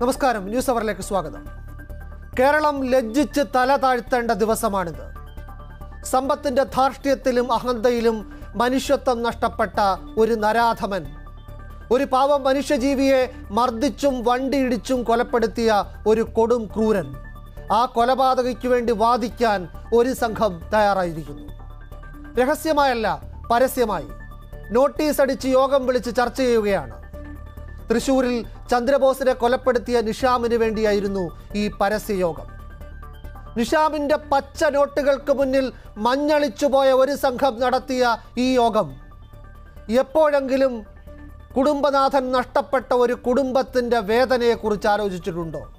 നമസ്കാരം ന്യൂസ് അവറിലേക്ക് സ്വാഗതം. കേരളം ലജ്ജിച്ച് തല താഴ്ത്തേണ്ട ദിവസമാണിത്. സമ്പത്തിന്റെ ധാർഷ്ട്യത്തിലും അഹന്തയിലും മനുഷ്യത്വം നഷ്ടപ്പെട്ട ഒരു നരാധമൻ. ഒരു പാവം മനുഷ്യജീവിയെ മർദ്ദിച്ചും വണ്ടിയിടിച്ചും കൊലപ്പെടുത്തിയ ഒരു കൊടും ക്രൂരൻ. ആ കൊലപാതകയ്ക്ക് വേണ്ടി വാദിക്കാൻ ഒരു സംഘം തയ്യാറായിരിക്കുന്നു. രഹസ്യമായല്ല പരസ്യമായി. നോട്ടീസ് അടിച്ച് യോഗം വിളിച്ച് ചർച്ച ചെയ്യുകയാണ്. തൃശൂരിൽ ചന്ദ്രബോസിനെ കൊലപ്പെടുത്തിയ നിഷാമിന് വേണ്ടിയായിരുന്നു ഈ പരസ്യയോഗം. നിഷാമിന്റെ പച്ച നോട്ടുകൾക്ക് മുന്നിൽ മഞ്ഞളിച്ചുപോയ ഒരു സംഘം നടത്തിയ ഈ യോഗം. എപ്പോഴെങ്കിലും കുടുംബനാഥൻ നഷ്ടപ്പെട്ട ഒരു കുടുംബത്തിന്റെ വേദനയെക്കുറിച്ച് ആലോചിച്ചിട്ടുണ്ടോ?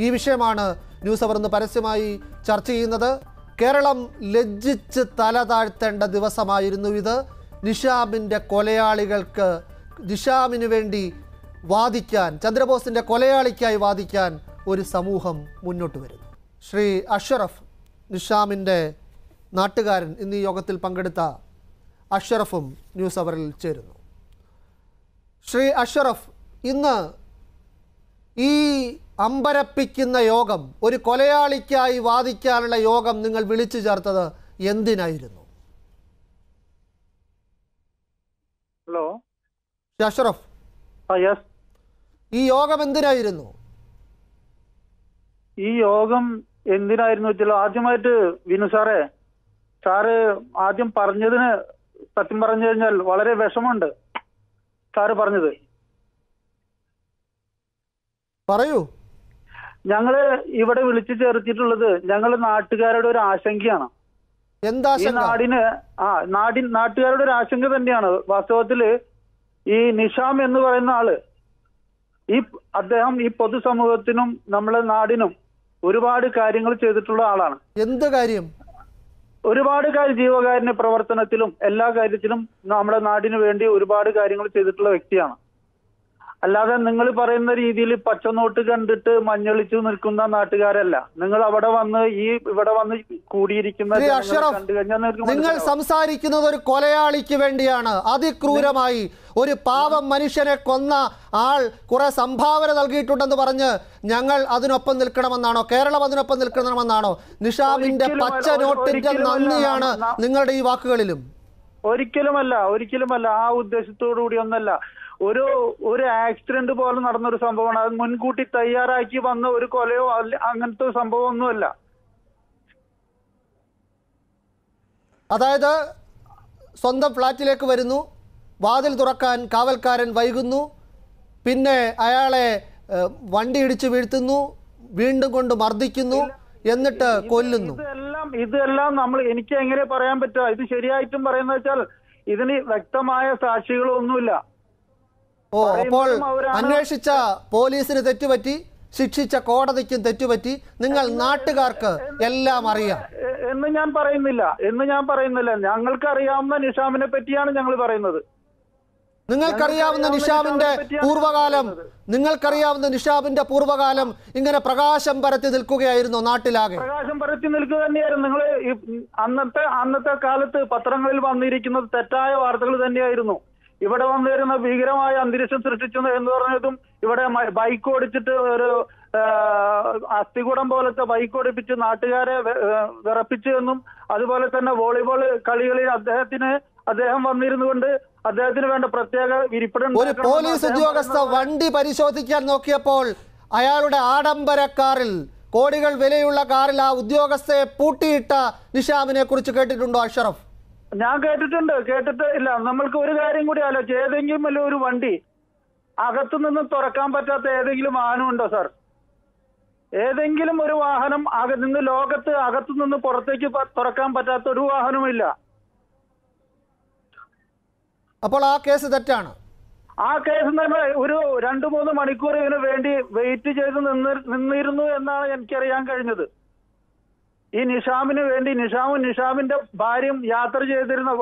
ഈ വിഷയമാണ് ന്യൂസ് അവർ ഇന്ന് പരസ്യമായി ചർച്ച ചെയ്യുന്നത്. കേരളം ലജ്ജിച്ച് തല താഴ്ത്തേണ്ട ദിവസമായിരുന്നു ഇത്. നിഷാമിന്റെ കൊലയാളികൾക്ക് നിഷാമിന് വേണ്ടി വാദിക്കാൻ ചന്ദ്രബോസിന്റെ കൊലയാളിക്കായി വാദിക്കാൻ ഒരു സമൂഹം മുന്നോട്ട് വരുന്നു. ശ്രീ അഷറഫ് നിഷാമിന്റെ നാട്ടുകാരൻ ഇന്ന് ഈ യോഗത്തിൽ പങ്കെടുത്ത അഷറഫും ന്യൂസ് അവറിൽ ചേരുന്നു. ശ്രീ അഷറഫ് ഇന്ന് ഈ അമ്പരപ്പിക്കുന്ന യോഗം ഒരു കൊലയാളിക്കായി വാദിക്കാനുള്ള യോഗം നിങ്ങൾ വിളിച്ചു ചേർത്തത് എന്തിനായിരുന്നു ഹലോ ശ്രീ അഷറഫ് യെസ് ഈ യോഗം എന്തിനായിരുന്നു? ഈ യോഗം എന്തിനായിരുന്നു വെച്ചാൽ ആദ്യമായിട്ട് വിനു സാറേ സാറ് ആദ്യം പറഞ്ഞതിന് സത്യം പറഞ്ഞു കഴിഞ്ഞാൽ വളരെ വിഷമമുണ്ട്. സാറ് പറഞ്ഞത്. പറയൂ. ഞങ്ങൾ ഇവിടെ വിളിച്ചു ചേർത്തിട്ടുള്ളത് ഞങ്ങൾ നാട്ടുകാരുടെ ഒരു ആശങ്കയാണ്. എന്താ നാടിന് ആ നാടിൻ നാട്ടുകാരുടെ ഒരു ആശങ്ക തന്നെയാണ്. വാസ്തവത്തിൽ ഈ നിഷാം എന്ന് പറയുന്ന ആൾ ഈ അദ്ദേഹം ഈ പൊതുസമൂഹത്തിനും നമ്മളെ നാടിനും ഒരുപാട് കാര്യങ്ങൾ ചെയ്തിട്ടുള്ള ആളാണ്. എന്ത് കാര്യം? ഒരുപാട് കാര്യം ജീവകാരുണ്യ പ്രവർത്തനത്തിലും എല്ലാ കാര്യത്തിലും നമ്മുടെ നാടിനു വേണ്ടി ഒരുപാട് കാര്യങ്ങൾ ചെയ്തിട്ടുള്ള വ്യക്തിയാണ്. അല്ലാതെ നിങ്ങൾ പറയുന്ന രീതിയിൽ പച്ചനോട്ട് കണ്ടിട്ട് മഞ്ഞളിച്ചു നിൽക്കുന്ന നാട്ടുകാരല്ല. നിങ്ങൾ അവിടെ വന്ന് ഈ ഇവിടെ വന്ന് കൂടിയിരിക്കുന്ന നിങ്ങൾ. സംസാരിക്കുന്നത് ഒരു കൊലയാളിക്ക് വേണ്ടിയാണ്. അതിക്രൂരമായി ഒരു പാവം മനുഷ്യനെ കൊന്ന ആൾ കുറെ സംഭാവന നൽകിയിട്ടുണ്ടെന്ന് പറഞ്ഞ് ഞങ്ങൾ അതിനൊപ്പം നിൽക്കണമെന്നാണോ? കേരളം അതിനൊപ്പം നിൽക്കണമെന്നാണോ? നിഷാമിന്റെ ഒരിക്കലും പച്ച നോട്ടിന്റെ നന്ദിയാണ് നിങ്ങളുടെ ഈ വാക്കുകളിലും. ഒരിക്കലുമല്ല ഒരിക്കലുമല്ല. ആ ഉദ്ദേശത്തോടു കൂടി ഒന്നല്ല. ഒരു ഒരു ആക്സിഡന്റ് പോലെ നടന്ന ഒരു സംഭവമാണ്. അത് മുൻകൂട്ടി തയ്യാറാക്കി വന്ന ഒരു കൊലയോ അല്ല അങ്ങനത്തെ ഒരു സംഭവം ഒന്നുമല്ല അതായത് സ്വന്തം ഫ്ലാറ്റിലേക്ക് വരുന്നു വാതിൽ തുറക്കാൻ കാവൽക്കാരൻ വൈകുന്നു പിന്നെ അയാളെ വണ്ടി ഇടിച്ചു വീഴ്ത്തുന്നു വീണ്ടും കൊണ്ട് മർദ്ദിക്കുന്നു എന്നിട്ട് കൊല്ലുന്നു. ഇതെല്ലാം ഇതെല്ലാം നമ്മൾ എനിക്ക് എങ്ങനെ പറയാൻ പറ്റുക? ഇത് ശരിയായിട്ടും പറയുന്നത് വെച്ചാൽ ഇതിന് വ്യക്തമായ സാക്ഷികളൊന്നുമില്ല. ഓ അപ്പോൾ അന്വേഷിച്ച പോലീസിന് തെറ്റുപറ്റി ശിക്ഷിച്ച കോടതിക്കും തെറ്റുപറ്റി നിങ്ങൾ നാട്ടുകാർക്ക് എല്ലാം അറിയാം. എന്ന് ഞാൻ പറയുന്നില്ല. എന്ന് ഞാൻ പറയുന്നില്ല. ഞങ്ങൾക്ക് അറിയാവുന്ന നിഷാമിനെ പറ്റിയാണ് ഞങ്ങൾ പറയുന്നത്. നിങ്ങൾക്കറിയാവുന്ന നിഷാമിന്റെ പൂർവകാലം നിങ്ങൾക്കറിയാവുന്ന നിഷാബിന്റെ പൂർവകാലം ഇങ്ങനെ പ്രകാശം പരത്തി നിൽക്കുകയായിരുന്നു നാട്ടിലാകെ. പ്രകാശം പരത്തി നിൽക്കുക തന്നെയായിരുന്നു. നിങ്ങൾ അന്നത്തെ അന്നത്തെ കാലത്ത് പത്രങ്ങളിൽ വന്നിരിക്കുന്നത് തെറ്റായ വാർത്തകൾ തന്നെയായിരുന്നു. ഇവിടെ വന്നിരുന്ന ഭീകരമായ അന്തരീക്ഷം സൃഷ്ടിച്ചു എന്ന് പറഞ്ഞതും ഇവിടെ ബൈക്ക് ഓടിച്ചിട്ട് ഒരു അസ്ഥികൂടം പോലത്തെ ബൈക്ക് ഓടിപ്പിച്ച് നാട്ടുകാരെ വിറപ്പിച്ചു എന്നും അതുപോലെ തന്നെ വോളിബോൾ കളികളിൽ അദ്ദേഹത്തിന് അദ്ദേഹം വന്നിരുന്നു കൊണ്ട് അദ്ദേഹത്തിന് വേണ്ട പ്രത്യേക വിരിപ്പിടം ഒരു പോലീസ് ഉദ്യോഗസ്ഥ വണ്ടി പരിശോധിക്കാൻ നോക്കിയപ്പോൾ അയാളുടെ ആഡംബര കാറിൽ കോടികൾ വിലയുള്ള കാറിൽ ആ ഉദ്യോഗസ്ഥയെ പൂട്ടിയിട്ട നിഷാമിനെ കുറിച്ച് കേട്ടിട്ടുണ്ടോ അഷറഫ്? ഞാൻ കേട്ടിട്ടുണ്ട് കേട്ടിട്ട് ഇല്ല. നമ്മൾക്ക് ഒരു കാര്യം കൂടി ആലോചിച്ച്. ഏതെങ്കിലും വല്ല ഒരു വണ്ടി അകത്തു നിന്ന് തുറക്കാൻ പറ്റാത്ത ഏതെങ്കിലും വാഹനം ഉണ്ടോ സാർ? ഏതെങ്കിലും ഒരു വാഹനം നിന്ന് ലോകത്ത് അകത്തു നിന്ന് പുറത്തേക്ക് തുറക്കാൻ പറ്റാത്ത ഒരു വാഹനവുമില്ല. അപ്പോൾ ആ കേസ് തെറ്റാണ്? ആ കേസ് തന്നെ ഒരു രണ്ടു മൂന്ന് മണിക്കൂർ ഇതിനു വേണ്ടി വെയിറ്റ് ചെയ്ത് നിന്ന് നിന്നിരുന്നു എന്നാണ് എനിക്കറിയാൻ കഴിഞ്ഞത്. ഈ നിഷാമിന് വേണ്ടി നിഷാമും നിഷാമിന്റെ ഭാര്യയും യാത്ര ചെയ്തിരുന്ന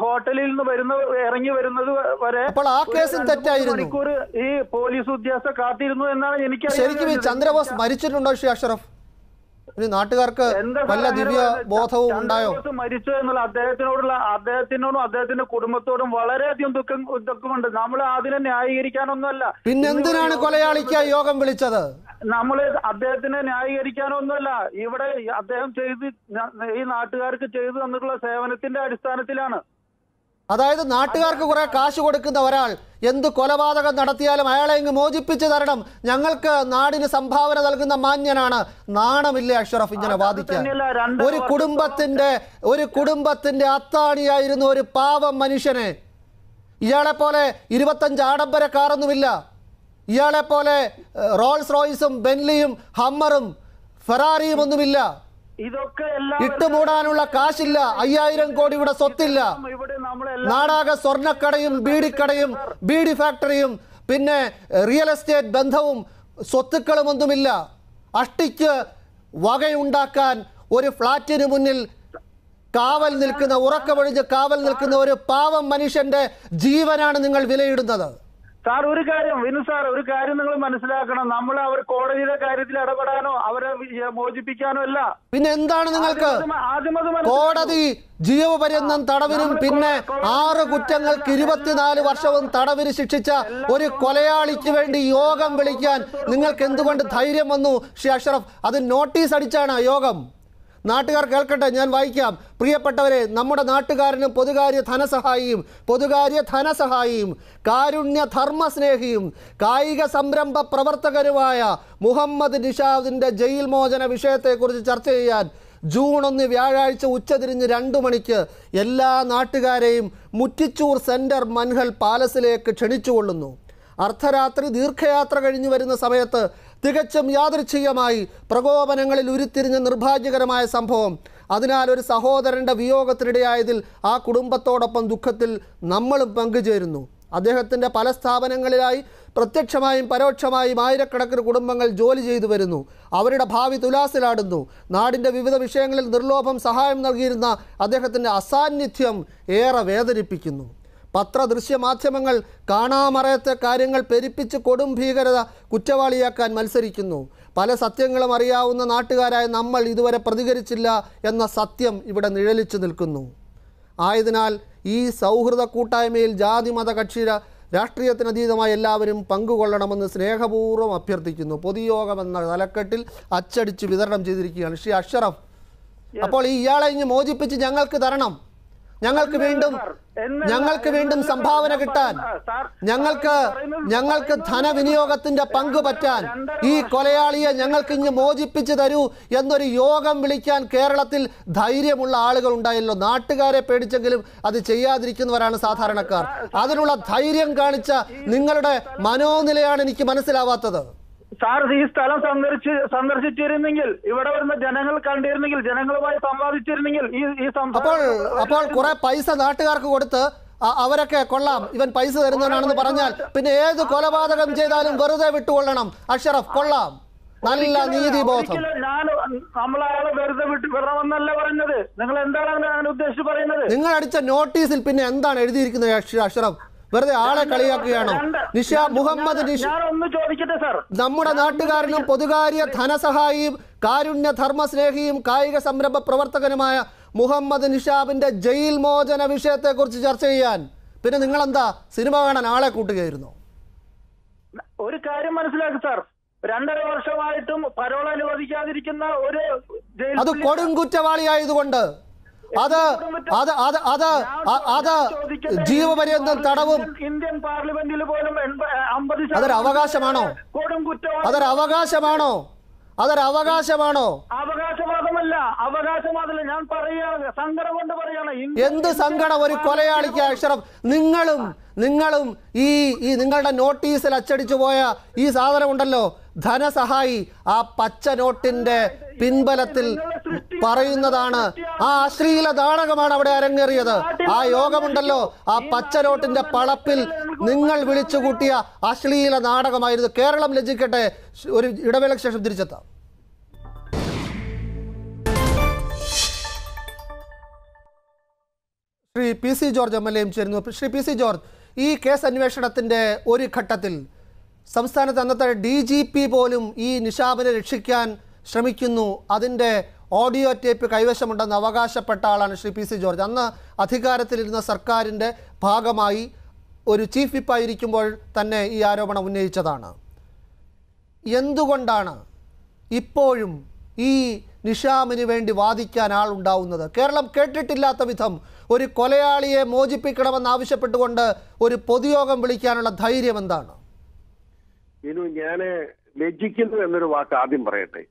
ഹോട്ടലിൽ നിന്ന് വരുന്ന ഇറങ്ങി വരുന്നത് വരെ ആ കേസും തെറ്റായിരുന്നു. മണിക്കൂർ ഈ പോലീസ് ഉദ്യോഗസ്ഥ കാത്തിരുന്നു എന്നാണ് എനിക്ക് ശരിക്കും ചന്ദ്രബോസ് മരിച്ചിട്ടുണ്ടോ ശ്രീ അഷറഫ് ഇനി നാട്ടുകാർക്ക് നല്ല വല്ല ദിവ്യ ബോധവും ഉണ്ടായോ? മരിച്ചു എന്നുള്ള അദ്ദേഹത്തിനോടുള്ള അദ്ദേഹത്തിനോടും അദ്ദേഹത്തിന്റെ കുടുംബത്തോടും വളരെയധികം ദുഃഖം ദുഃഖമുണ്ട്. നമ്മൾ അതിനെ ന്യായീകരിക്കാനൊന്നുമല്ല. പിന്നെ എന്തിനാണ് കൊലയാളിക്ക് യോഗം വിളിച്ചത്? നമ്മൾ അദ്ദേഹത്തിനെ ന്യായീകരിക്കാനൊന്നുമല്ല. ഇവിടെ അദ്ദേഹം ചെയ്ത് ഈ നാട്ടുകാർക്ക് ചെയ്തു തന്നിട്ടുള്ള സേവനത്തിന്റെ അടിസ്ഥാനത്തിലാണ്. അതായത് നാട്ടുകാർക്ക് കുറെ കാശ് കൊടുക്കുന്ന ഒരാൾ എന്ത് കൊലപാതകം നടത്തിയാലും അയാളെ ഇങ്ങ് മോചിപ്പിച്ചു തരണം. ഞങ്ങൾക്ക് നാടിന് സംഭാവന നൽകുന്ന മാന്യനാണ്. നാണമില്ലേ അഷ്റഫ് ഇങ്ങനെ വാദിക്കാൻ? ഒരു കുടുംബത്തിന്റെ ഒരു കുടുംബത്തിന്റെ അത്താണിയായിരുന്ന ഒരു പാവം മനുഷ്യനെ ഇയാളെ പോലെ ഇരുപത്തഞ്ച് ആഡംബര കാറൊന്നുമില്ല. ഇയാളെ പോലെ റോൾസ് റോയ്സും ബെൻലിയും ഹമ്മറും ഫെറാറിയും ഒന്നുമില്ല ഇതൊക്കെ ഇട്ടുമൂടാനുള്ള കാശില്ല. അയ്യായിരം കോടിയുടെ സ്വത്തില്ല. നാടാകെ സ്വർണക്കടയും ബീഡിക്കടയും ബീഡി ഫാക്ടറിയും പിന്നെ റിയൽ എസ്റ്റേറ്റ് ബന്ധവും സ്വത്തുക്കളും ഒന്നുമില്ല അഷ്ടിക്ക് വകയുണ്ടാക്കാൻ ഒരു ഫ്ളാറ്റിന് മുന്നിൽ കാവൽ നിൽക്കുന്ന ഉറക്കമൊഴിഞ്ഞ് കാവൽ നിൽക്കുന്ന ഒരു പാവം മനുഷ്യന്റെ ജീവനാണ് നിങ്ങൾ വിലയിടുന്നത്. സാർ ഒരു കാര്യം വിനു സാർ ഒരു കാര്യം നിങ്ങൾ മനസ്സിലാക്കണം. നമ്മൾ അവർ കോടതിയുടെ കാര്യത്തിൽ ഇടപെടാനോ അവരെ മോചിപ്പിക്കാനോ അല്ല. പിന്നെ എന്താണ് നിങ്ങൾക്ക്. കോടതി ജീവപര്യന്തം തടവിനും പിന്നെ ആറ് കുറ്റങ്ങൾക്ക് ഇരുപത്തിനാല് വർഷവും തടവിന് ശിക്ഷിച്ച ഒരു കൊലയാളിക്ക് വേണ്ടി യോഗം വിളിക്കാൻ നിങ്ങൾക്ക് എന്തുകൊണ്ട് ധൈര്യം വന്നു ശ്രീ അഷ്റഫ്? അത് നോട്ടീസ് അടിച്ചാണ് യോഗം? നാട്ടുകാർ കേൾക്കട്ടെ ഞാൻ വായിക്കാം. പ്രിയപ്പെട്ടവരെ നമ്മുടെ നാട്ടുകാരനും പൊതുകാര്യ ധനസഹായിയും പൊതുകാര്യ ധനസഹായിയും കാരുണ്യ ധർമ്മസ്നേഹിയും കായിക സംരംഭ പ്രവർത്തകരുമായ മുഹമ്മദ് നിഷാദിന്റെ ജയിൽ മോചന വിഷയത്തെക്കുറിച്ച് ചർച്ച ചെയ്യാൻ ജൂൺ ഒന്ന് വ്യാഴാഴ്ച ഉച്ചതിരിഞ്ഞ് രണ്ടു മണിക്ക് എല്ലാ നാട്ടുകാരെയും മുറ്റിച്ചൂർ സെന്റർ മൻഹൽ പാലസിലേക്ക് ക്ഷണിച്ചുകൊള്ളുന്നു. അർദ്ധരാത്രി ദീർഘയാത്ര കഴിഞ്ഞു വരുന്ന സമയത്ത് തികച്ചും യാദൃച്ഛികമായി പ്രകോപനങ്ങളിൽ ഉരുത്തിരിഞ്ഞ നിർഭാഗ്യകരമായ സംഭവം. അതിനാൽ ഒരു സഹോദരന്റെ വിയോഗത്തിനിടയായതിൽ ആ കുടുംബത്തോടൊപ്പം ദുഃഖത്തിൽ നമ്മളും പങ്കുചേരുന്നു. അദ്ദേഹത്തിന്റെ പല സ്ഥാപനങ്ങളിലായി പ്രത്യക്ഷമായും പരോക്ഷമായും ആയിരക്കണക്കിന് കുടുംബങ്ങൾ ജോലി ചെയ്തു വരുന്നു. അവരുടെ ഭാവി തുലാസിലാടുന്നു. നാടിന്റെ വിവിധ വിഷയങ്ങളിൽ നിർലോഭം സഹായം നൽകിയിരുന്ന അദ്ദേഹത്തിന്റെ അസാന്നിധ്യം ഏറെ വേദനിപ്പിക്കുന്നു. പത്ര ദൃശ്യ മാധ്യമങ്ങൾ കാണാമറയത്തെ കാര്യങ്ങൾ പെരുപ്പിച്ച് കൊടും ഭീകരത കുറ്റവാളിയാക്കാൻ മത്സരിക്കുന്നു. പല സത്യങ്ങളും അറിയാവുന്ന നാട്ടുകാരായ നമ്മൾ ഇതുവരെ പ്രതികരിച്ചില്ല എന്ന സത്യം ഇവിടെ നിഴലിച്ചു നിൽക്കുന്നു. ആയതിനാൽ ഈ സൗഹൃദ കൂട്ടായ്മയിൽ ജാതി മത കക്ഷി രാഷ്ട്രീയത്തിനതീതമായി എല്ലാവരും പങ്കുകൊള്ളണമെന്ന് സ്നേഹപൂർവം അഭ്യർത്ഥിക്കുന്നു. പൊതുയോഗം എന്ന തലക്കെട്ടിൽ അച്ചടിച്ച് വിതരണം ചെയ്തിരിക്കുകയാണ് ശ്രീ അഷറഫ്. അപ്പോൾ ഈ ഇയാളെ ഇനി മോചിപ്പിച്ച് ഞങ്ങൾക്ക് തരണം. ഞങ്ങൾക്ക് വീണ്ടും ഞങ്ങൾക്ക് വീണ്ടും സംഭാവന കിട്ടാൻ ഞങ്ങൾക്ക് ഞങ്ങൾക്ക് ധനവിനിയോഗത്തിന്റെ പങ്ക് പറ്റാൻ ഈ കൊലയാളിയെ ഞങ്ങൾക്ക് ഇങ്ങ് മോചിപ്പിച്ചു തരൂ എന്നൊരു യോഗം വിളിക്കാൻ കേരളത്തിൽ ധൈര്യമുള്ള ആളുകൾ ഉണ്ടായല്ലോ. നാട്ടുകാരെ പേടിച്ചെങ്കിലും അത് ചെയ്യാതിരിക്കുന്നവരാണ് സാധാരണക്കാർ. അതിനുള്ള ധൈര്യം കാണിച്ച നിങ്ങളുടെ മനോനിലയാണ് എനിക്ക് മനസ്സിലാവാത്തത്. സാർ ഈ സ്ഥലം സന്ദർശിച്ച് സന്ദർശിച്ചിരുന്നെങ്കിൽ ഇവിടെ വരുന്ന ജനങ്ങൾ കണ്ടിരുന്നെങ്കിൽ ജനങ്ങളുമായി സംവാദിച്ചിരുന്നെങ്കിൽ ഈ ഈ അപ്പോൾ അപ്പോൾ കുറെ പൈസ നാട്ടുകാർക്ക് കൊടുത്ത് അവരൊക്കെ കൊള്ളാം. ഇവൻ പൈസ തരുന്നവനാണെന്ന് പറഞ്ഞാൽ പിന്നെ ഏത് കൊലപാതകം ചെയ്താലും വെറുതെ വിട്ടുകൊള്ളണം. അഷറഫ് കൊള്ളാം. നല്ല നീതിബോധം ബോധം. ഞാൻ നമ്മളയാളെ വെറുതെ വിട്ടു വിടണമെന്നല്ല പറഞ്ഞത്. നിങ്ങൾ എന്താണ് ഉദ്ദേശിച്ച് പറയുന്നത്? നിങ്ങൾ അടിച്ച നോട്ടീസിൽ പിന്നെ എന്താണ് എഴുതിയിരിക്കുന്നത് അഷ- അഷറഫ്? വെറുതെ ആളെ കളിയാക്കുകയാണോ? നിഷ മുഹമ്മദ് നിഷ നമ്മുടെ നാട്ടുകാരനും പൊതുകാര്യ ധനസഹായിയും കാരുണ്യ ധർമ്മസ്നേഹിയും കായിക സംരംഭ പ്രവർത്തകനുമായ മുഹമ്മദ് നിഷാബിന്റെ ജയിൽ മോചന വിഷയത്തെക്കുറിച്ച് ചർച്ച ചെയ്യാൻ. പിന്നെ നിങ്ങൾ എന്താ സിനിമ കാണാൻ ആളെ കൂട്ടുകയായിരുന്നു? ഒരു കാര്യം മനസ്സിലാക്കി സാർ. രണ്ടര വർഷമായിട്ടും പരോൾ അനുവദിക്കാതിരിക്കുന്ന ഒരു അത് പുള്ളി- കൊടും കുറ്റവാളിയായതുകൊണ്ട്. അത് അത് അത് അത് അത് ജീവപര്യന്തം തടവും ഇന്ത്യൻ പാർലമെന്റിൽ പോലും അതൊരവകാശമാണോ അതൊരവകാശമാണോ അതൊരു അവകാശമാണോ? അതൊരു അവകാശമാണോ? അതൊരു അവകാശമാണോ? അവകാശവാദമല്ല അവകാശവാദമല്ല. ഞാൻ പറയുകയാണ് സങ്കടം കൊണ്ട് പറയാണ് എന്ത് സങ്കടം? ഒരു കൊലയാളിക്ക് അക്ഷരം. നിങ്ങളും നിങ്ങളും ഈ ഈ നിങ്ങളുടെ നോട്ടീസിൽ അച്ചടിച്ചു പോയ ഈ സാധനം ഉണ്ടല്ലോ ധനസഹായി ആ പച്ച നോട്ടിന്റെ പിൻബലത്തിൽ പറയുന്നതാണ് ആ അശ്ലീല നാടകമാണ് അവിടെ അരങ്ങേറിയത്. ആ യോഗമുണ്ടല്ലോ. ആ പച്ച നോട്ടിന്റെ പളപ്പിൽ നിങ്ങൾ വിളിച്ചു കൂട്ടിയ അശ്ലീല നാടകമായിരുന്നു. കേരളം ലജ്ജിക്കട്ടെ. ഒരു ഇടവേളയ്ക്ക് ശേഷം തിരിച്ചെത്താം. Shri P C George M L എയും ചേരുന്നു. ശ്രീ പി സി ജോർജ് ഈ കേസ് അന്വേഷണത്തിന്റെ ഒരു ഘട്ടത്തിൽ സംസ്ഥാനത്ത് അന്നത്തെ ഡി ജി പി പോലും ഈ നിഷാബിനെ രക്ഷിക്കാൻ ശ്രമിക്കുന്നു. അതിന്റെ ഓഡിയോ ടേപ്പ് കൈവശമുണ്ടെന്ന് അവകാശപ്പെട്ട ആളാണ് ശ്രീ പി സി ജോർജ്. അന്ന് അധികാരത്തിലിരുന്ന സർക്കാരിന്റെ ഭാഗമായി ഒരു ചീഫ് വിപ്പായിരിക്കുമ്പോൾ തന്നെ ഈ ആരോപണം ഉന്നയിച്ചതാണ്. എന്തുകൊണ്ടാണ് ഇപ്പോഴും ഈ നിഷാമിന് വേണ്ടി വാദിക്കാൻ ആളുണ്ടാവുന്നത് കേരളം കേട്ടിട്ടില്ലാത്ത വിധം ഒരു കൊലയാളിയെ മോചിപ്പിക്കണമെന്ന് ആവശ്യപ്പെട്ടുകൊണ്ട് ഒരു പൊതുയോഗം വിളിക്കാനുള്ള ധൈര്യം എന്താണ്? ഞാൻ ലജ്ജിക്കുന്നു എന്നൊരു വാക്ക് ആദ്യം പറയട്ടെ.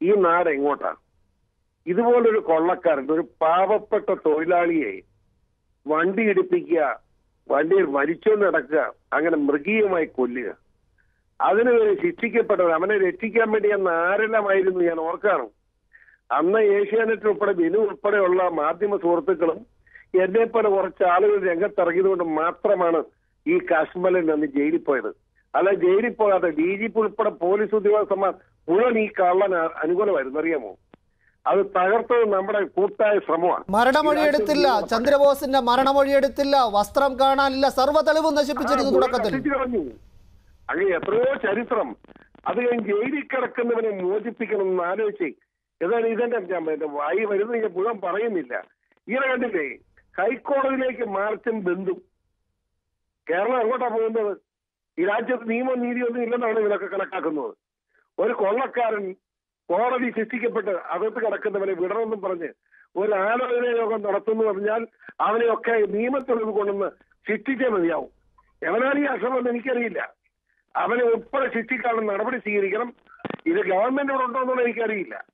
ഈ നാട് എങ്ങോട്ടാണ് ഇതുപോലൊരു കൊള്ളക്കാരൻ ഒരു പാവപ്പെട്ട തൊഴിലാളിയെ വണ്ടി ഇടിപ്പിക്കുക വണ്ടിയിൽ മരിച്ചു നടക്കുക അങ്ങനെ മൃഗീയമായി കൊല്ലുക. അതിന് വേണ്ടി ശിക്ഷിക്കപ്പെട്ടത് അവനെ രക്ഷിക്കാൻ വേണ്ടി അന്ന് ആരെല്ലാമായിരുന്നു ഞാൻ ഓർക്കാണ് അന്ന് ഏഷ്യാനെറ്റ് ഉൾപ്പെടെ ബിനു ഉൾപ്പെടെയുള്ള മാധ്യമ സുഹൃത്തുക്കളും എന്നെ പോലെ കുറച്ച് ആളുകൾ രംഗത്തിറങ്ങിയതുകൊണ്ട് മാത്രമാണ് ഈ കാശ്മലിൽ അന്ന് ജയിലിൽ പോയത്. അല്ല ജയിലിൽ പോകാതെ ഡി ജി പി ഉൾപ്പെടെ പോലീസ് ഉദ്യോഗസ്ഥന്മാർ മുഴുവൻ ഈ കള്ളൻ അനുകൂലമായിരുന്നു. അറിയാമോ? അത് തകർത്തത് നമ്മുടെ കൂട്ടായ ശ്രമമാണ്. മരണമൊഴി എടുത്തില്ല ചന്ദ്രബോസിന്റെ മരണമൊഴി എടുത്തില്ല വസ്ത്രം കാണാനില്ല. സർവ തെളിവും നശിപ്പിച്ചിരുന്നു തുടക്കത്തിൽ അങ്ങനെ എത്രയോ ചരിത്രം. അത് കഴിഞ്ഞ് ജയിലിൽ കിടക്കുന്നവനെ മോചിപ്പിക്കണം എന്ന് ആലോചിച്ച്. ഏതായാലും ഇതെന്റെ ഞാൻ വായി വരുന്നത് ഞാൻ മുഴുവൻ പറയുന്നില്ല. ഇങ്ങനെ കണ്ടില്ലേ? ഹൈക്കോടതിയിലേക്ക് മാർച്ചും ബന്ധും. കേരളം എങ്ങോട്ടാ പോകുന്നത്? ഈ രാജ്യത്ത് നിയമം നീതിയൊന്നും ഇല്ലെന്നാണ് ഇവരൊക്കെ കണക്കാക്കുന്നത്? ഒരു കൊള്ളക്കാരൻ കോടതി ശിക്ഷിക്കപ്പെട്ട് അകത്ത് കിടക്കുന്നവനെ വിടണമെന്നും പറഞ്ഞ് ഒരു ആലോചന യോഗം നടത്തുന്നു പറഞ്ഞാൽ അവനെയൊക്കെ നിയമത്തിലൊന്ന് കൊണ്ടുവന്ന് ശിക്ഷിച്ചേ മതിയാവും. എവനാണ് ഈ അശ്രമം എനിക്കറിയില്ല. അവനെ ഉൾപ്പെടെ ശിക്ഷിക്കാനുള്ള നടപടി സ്വീകരിക്കണം. ഇത് ഗവൺമെന്റ് ഇവിടെ ഉണ്ടോ എന്നുള്ള എനിക്കറിയില്ല.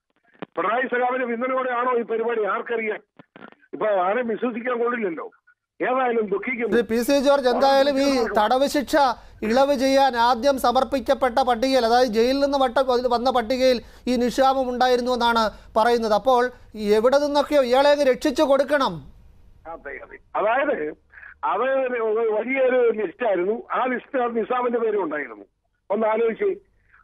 പിണറായി സഖാവിന്റെ പിന്തുണയോടെ ആണോ ഈ പരിപാടി? ആർക്കറിയാം. ഇപ്പൊ ആരും വിശ്വസിക്കാൻ കൊള്ളില്ലല്ലോ. ഏതായാലും ദുഃഖിക്കുന്നു. പി സി ജോർജ് എന്തായാലും ഈ തടവ് ശിക്ഷ ഇളവ് ചെയ്യാൻ ആദ്യം സമർപ്പിക്കപ്പെട്ട പട്ടികയിൽ അതായത് ജയിലിൽ നിന്ന് വട്ട വന്ന പട്ടികയിൽ ഈ നിഷാമം ഉണ്ടായിരുന്നു എന്നാണ് പറയുന്നത്. അപ്പോൾ എവിടെ നിന്നൊക്കെയോ ഇയാളെ രക്ഷിച്ചു കൊടുക്കണം. അതെ അതെ. അതായത് അത് വലിയൊരു ലിസ്റ്റായിരുന്നു. ആ ലിസ്റ്റ് നിസാമിന്റെ പേരും ഉണ്ടായിരുന്നു. ഒന്ന് ആലോചിച്ച്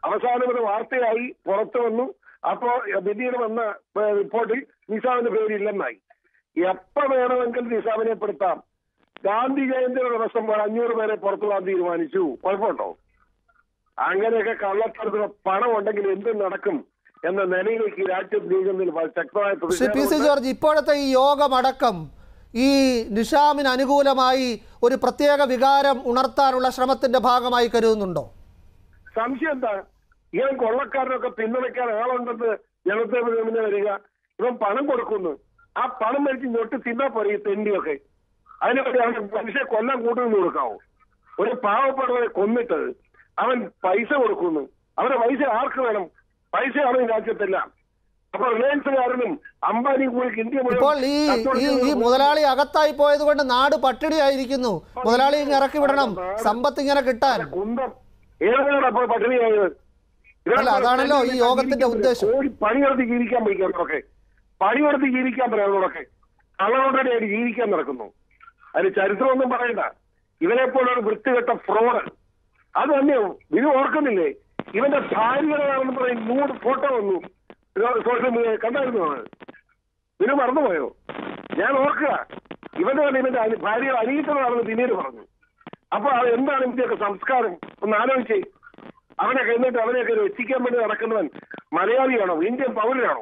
അവസാനം ഒരു വാർത്തയായി പുറത്തു വന്നു. അപ്പോ പിന്നീട് വന്ന റിപ്പോർട്ടിൽ നിസാമിന്റെ പേരില്ലെന്നായി എപ്പോ വേണമെങ്കിൽ നിസാമിനെ പെടുത്താം ഗാന്ധി ജയന്തിയുടെ ദിവസം പോലെ അഞ്ഞൂറ് പേരെ പുറത്തു പോകാൻ തീരുമാനിച്ചു. കുഴപ്പമുണ്ടോ? അങ്ങനെയൊക്കെ കള്ളത്തരത്തിൽ പണം ഉണ്ടെങ്കിൽ എന്ത് നടക്കും എന്ന നിലയിലേക്ക് രാജ്യം നീങ്ങുന്നതിൽ ശക്തമായ. ജോർജ് ഇപ്പോഴത്തെ ഈ യോഗമടക്കം ഈ നിഷാമിന് അനുകൂലമായി ഒരു പ്രത്യേക വികാരം ഉണർത്താനുള്ള ശ്രമത്തിന്റെ ഭാഗമായി കരുതുന്നുണ്ടോ? സംശയം എന്താ? ഇവൻ കൊള്ളക്കാരനൊക്കെ പിന്തുണയ്ക്കാൻ ആളുണ്ടെന്ന് ജനത്തെ മുന്നേ വരിക. ഇവൻ പണം കൊടുക്കുന്നു. ആ പണം മേടിച്ച് ഞൊട്ട് തിന്നാ പോരെ ഈ തെണ്ടിയൊക്കെ അതിനുവേണ്ടി അവൻ മനുഷ്യ കൊല്ലം കൂട്ടുനിന്ന് കൊടുക്കാവോ? ഒരു പാവപ്പെട്ടവരെ കൊന്നിട്ട് അവൻ പൈസ കൊടുക്കുന്നു. അവരെ പൈസ ആർക്ക് വേണം? പൈസയാണ് ഈ രാജ്യത്തെല്ലാം. അപ്പൊ റിലയൻസുകാരനും അംബാനി കൂടി ഇന്ത്യ മുഴുവൻ ഇപ്പോൾ ഈ ഈ ഈ മുതലാളി അകത്തായി പോയത് കൊണ്ട് നാട് പട്ടിണിയായിരിക്കുന്നു. മുതലാളി ഇങ്ങനെ ഇറക്കി വിടണം. സമ്പത്ത് ഇങ്ങനെ കിട്ടാൻ. അല്ല, അതാണല്ലോ ഈ യോഗത്തിന്റെ ഉദ്ദേശം. പണി നടത്തി ജീവിക്കാൻ പഠിക്കുന്നവരൊക്കെ പണിയെടുത്ത് ജീവിക്കാൻ പറയാം അവരോടൊക്കെ കള്ളവരുടെ ജീവിക്കാൻ നടക്കുന്നു. അതിന് ചരിത്രമൊന്നും പറയണ്ട. ഇവനെ പോലൊരു വൃത്തികെട്ട ഫ്രോഡ് അത് തന്നെയോ ഇത് ഓർക്കുന്നില്ലേ? ഇവന്റെ ഭാര്യകളാണെന്ന് പറയും നൂറ് ഫോട്ടോ വന്നു. സോഷ്യൽ മീഡിയ കണ്ടായിരുന്നു? ആണ് ഇതിന് മറന്നുപോയോ? ഞാൻ ഓർക്കുക. ഇവന്റെ തന്നെ ഇവന്റെ ഭാര്യ അനീതമാണെന്ന് പിന്നീട് പറഞ്ഞു. അപ്പൊ അത് എന്താണ് ഇതിന്റെയൊക്കെ സംസ്കാരം? ഒന്ന് ആലോചിച്ചേ. അവനെ എന്നിട്ട് അവനെയൊക്കെ രക്ഷിക്കാൻ വേണ്ടി നടക്കുന്നവൻ മലയാളിയാണോ? ഇന്ത്യൻ പൗരനാണോ?